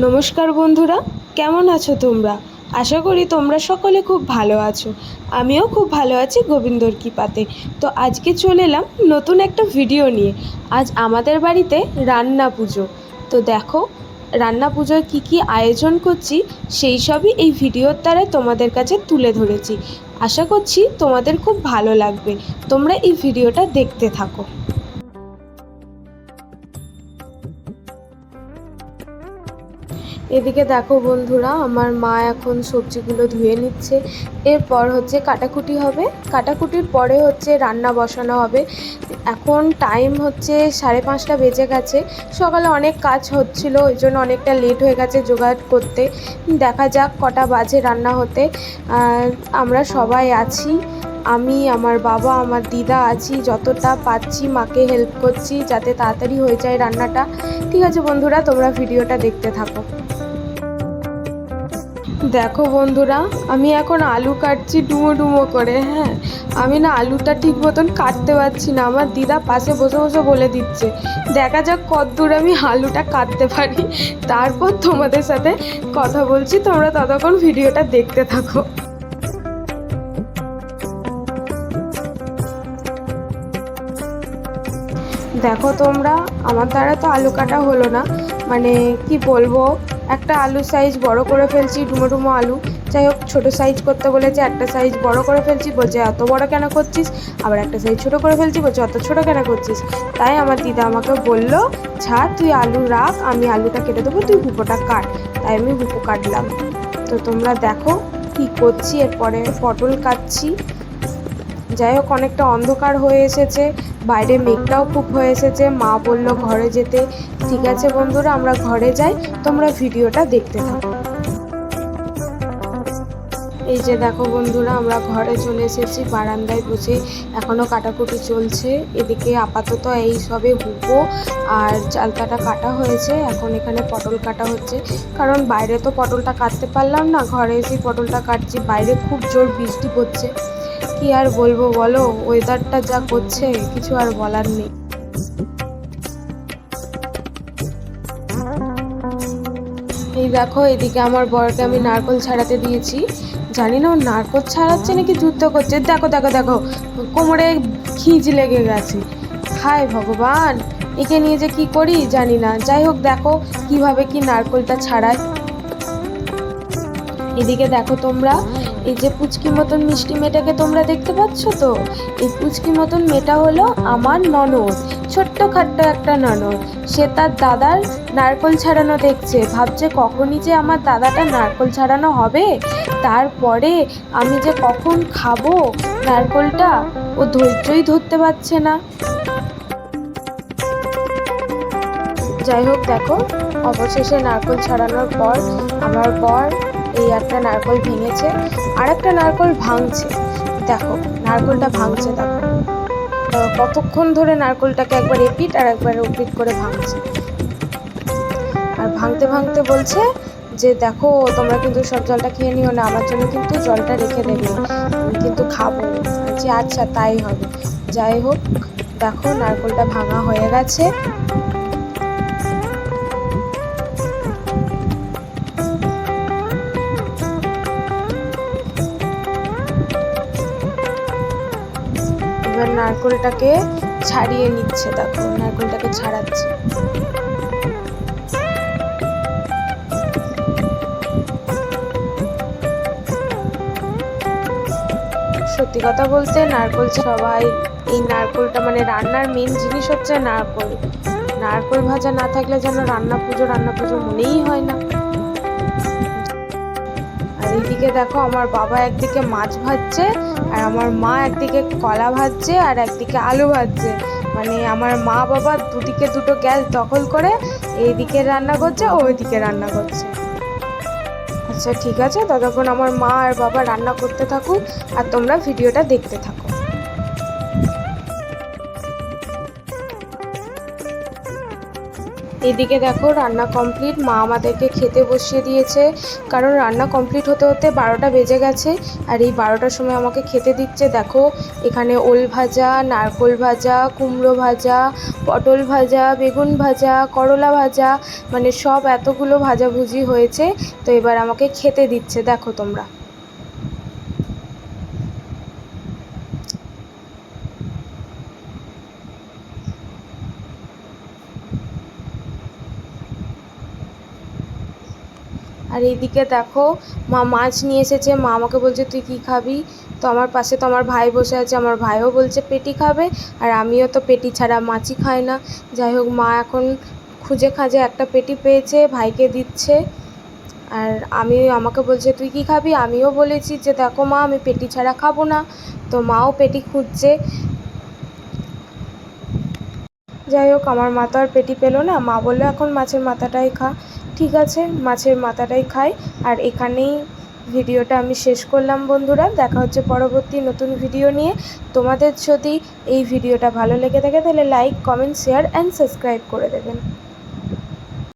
নমস্কার বন্ধুরা, কেমন আছো তোমরা? আশা করি তোমরা সকলে খুব ভালো আছো। আমিও খুব ভালো আছি গোবিন্দর কৃপাতে। তো আজকে চলে এলাম নতুন একটা ভিডিও নিয়ে। আজ আমাদের বাড়িতে রান্না পুজো। তো দেখো, রান্না পুজোয় কী কী আয়োজন করছি, সেই সবই এই ভিডিওর দ্বারা তোমাদের কাছে তুলে ধরেছি। আশা করছি তোমাদের খুব ভালো লাগবে। তোমরা এই ভিডিওটা দেখতে থাকো। এদিকে দেখো বন্ধুরা, আমার মা এখন সবজিগুলো ধুয়ে নিচ্ছে। এরপর হচ্ছে কাটাকুটি হবে। কাটাকুটির পরে হচ্ছে রান্না বসানো হবে। এখন টাইম হচ্ছে সাড়ে পাঁচটা বেজে গেছে। সকালে অনেক কাজ হচ্ছিল, ওই জন্য অনেকটা লেট হয়ে গেছে জোগাড় করতে। দেখা যাক কটা বাজে রান্না হতে। আমরা সবাই আছি। আমি, আমার বাবা, আমার দিদা আছি, যতটা পাচ্ছি মাকে হেল্প করছি যাতে তাড়াতাড়ি হয়ে যায় রান্নাটা। ঠিক আছে বন্ধুরা, তোমরা ভিডিওটা দেখতে থাকো। দেখো বন্ধুরা, আমি এখন আলু কাটছি ডুমো ডুমো করে হ্যাঁ। আমি না আলুটা ঠিক মতন কাটতে পারছি না, আমার দিদা পাশে বসে বসে বলে দিচ্ছে, দেখা যাক কতদূর আমি আলুটা কাটতে পারি। তারপর তোমাদের সাথে কথা বলছি, তোমরা ততক্ষণ ভিডিওটা দেখতে থাকো। দেখো তোমরা, আমার দ্বারা তো আলু কাটা হলো না মানে কি বলব একটা আলু সাইজ বড় করে ফেলছি, ডুমো ডুমো আলু। যাই হোক, ছোটো সাইজ করতে বলেছে, একটা সাইজ বড় করে ফেলছি, বলছে, এত বড় কেন করছিস? আবার একটা সাইজ ছোটো করে ফেলছি, বলছে, অত ছোটো কেন করছিস? তাই আমার দিদা আমাকে বলল, ছাড়, তুই আলু রাখ, আমি আলুটা কেটে দেবো, তুই হুপোটা কাট। তাই আমি হুপো কাটলাম। তো তোমরা দেখো কি করছি, এরপরে পটল কাটছি। যাই হোক, অনেকটা অন্ধকার হয়ে এসেছে। বাইরে মেঘটাও খুব হয়ে এসেছে। মা বলল, ঘরে যেতে। ঠিক আছে বন্ধুরা, আমরা ঘরে যাই। তোমরা ভিডিওটা দেখতে থাকো। এই যে দেখো বন্ধুরা, আমরা ঘরে চলে এসেছি। বারান্দায় বসে এখনও কাটাকুটি চলছে। এদিকে আপাতত এই সবে হুপো আর চালতাটা কাটা হয়েছে। এখন এখানে পটল কাটা হচ্ছে। কারণ বাইরে তো পটলটা কাটতে পারলাম না। ঘরে এসে পটলটা কাটছি। বাইরে খুব জোর বৃষ্টি পড়ছে। কি আর বলব বলো? ওয়েদারটা যা করছে, কিছু আর বলার নেই। এই দেখো, এদিকে আমার বরকে আমি নারকল ছাড়াতে দিয়েছি। জানি না ও নারকল ছাড়াচ্ছে নাকি যুদ্ধ করছে? দেখো দেখো দেখো, কোমরে খিজ লেগে গেছে। হায় ভগবান, একে নিয়ে যে কি করি জানি না। যাই হোক, দেখো কীভাবে কি নারকলটা ছাড়ায়। এদিকে দেখো তোমরা, এই যে পুচকি মতন মিষ্টি মেয়েটাকে তোমরা দেখতে পাচ্ছ তো? এই পুচকি মতন মেয়েটা হলো আমার ননদ, ছোট্ট খাট্ট একটা ননদ। সে তার দাদার নারকল ছাড়ানো দেখছে। ভাবছে কখনই যে আমার দাদাটা নারকল ছাড়ানো হবে? তারপরে আমি যে কখন খাব নারকলটা, ও ধৈর্যই ধরতে পারছে না। যাই হোক দেখো, অবশেষে নারকল ছাড়ানোর পর আমার বর এই একটা নারকল ভেঙেছে আর একটা নারকল ভাঙছে। দেখো, নারকলটা ভাঙছে দেখো। কতক্ষণ ধরে নারকলটাকে একবার এপিট আর একবার ওপিট করে ভাঙছে। আর ভাঙতে ভাঙতে বলছে যে, দেখো, তোমরা কিন্তু সব জলটা খেয়ে নিও না, আমার জন্য কিন্তু জলটা রেখে দেবে। কিন্তু খাব। যে আচ্ছা তাই হবে। যাই হোক, দেখো, নারকলটা ভাঙা হয়ে গেছে। নারকলটাকে ছাড়িয়ে নিচ্ছে দেখো নারকলটাকে ছাড়াচ্ছে। সত্যি কথা বলতে নারকল সবাই, এই নারকলটা মানে রান্নার মেন জিনিস হচ্ছে নারকল। নারকল ভাজা না থাকলে যেন রান্না পুজো রান্না পুজো মনেই হয় না। এইদিকে দেখো আমার বাবা একদিকে মাছ ভাজছে, আর আমার মা একদিকে কলা ভাজছে, আর একদিকে আলু ভাজছে। মানে আমার মা বাবা দুদিকে দুটো গ্যাস দখল করে এইদিকে রান্না করছে ওইদিকে রান্না করছে। আচ্ছা ঠিক আছে। ততক্ষণ আমার মা আর বাবা রান্না করতে থাকুক, আর তোমরা ভিডিওটা দেখতে থাকো। এদিকে দেখো, রান্না কমপ্লিট মা আমাদেরকে খেতে বসিয়ে দিয়েছে। কারণ রান্না কমপ্লিট হতে হতে বারোটা বেজে গেছে। আর এই বারোটার সময় আমাকে খেতে দিচ্ছে, দেখো। এখানে ওল ভাজা, নারকোল ভাজা, কুমড়ো ভাজা, পটল ভাজা, বেগুন ভাজা, করলা ভাজা মানে সব এতগুলো ভাজাভুজি হয়েছে। তো এবার আমাকে খেতে দিচ্ছে, দেখো তোমরা। আর এইদিকে দেখো, মা মাছ নিয়ে এসেছে। মা আমাকে বলছে, তুই কী খাবি? তো আমার পাশে তো আমার ভাই বসে আছে। আমার ভাইও বলছে, পেটি খাবে। আর আমিও তো পেটি ছাড়া মাছই খাই না। যাই হোক, মা এখন খুঁজে খাঁজে একটা পেটি পেয়েছে, ভাইকে দিচ্ছে। আর আমি, আমাকে বলছে, তুই কী খাবি? আমিও বলেছি যে, দেখো মা, আমি পেটি ছাড়া খাব না। তো মাও পেটি খুঁজছে। যাই হোক, আমার মা তো আর পেটি পেল না। মা বলল, এখন মাছের মাথাটাই খা। ঠিক আছে, মাছের মাথাটাই খাই। আর এখানেই ভিডিওটা আমি শেষ করলাম বন্ধুরা। দেখা হচ্ছে পরবর্তী নতুন ভিডিও নিয়ে। তোমাদের যদি এই ভিডিওটা ভালো লেগে থাকে, তাহলে like comment share and subscribe করে দেবেন।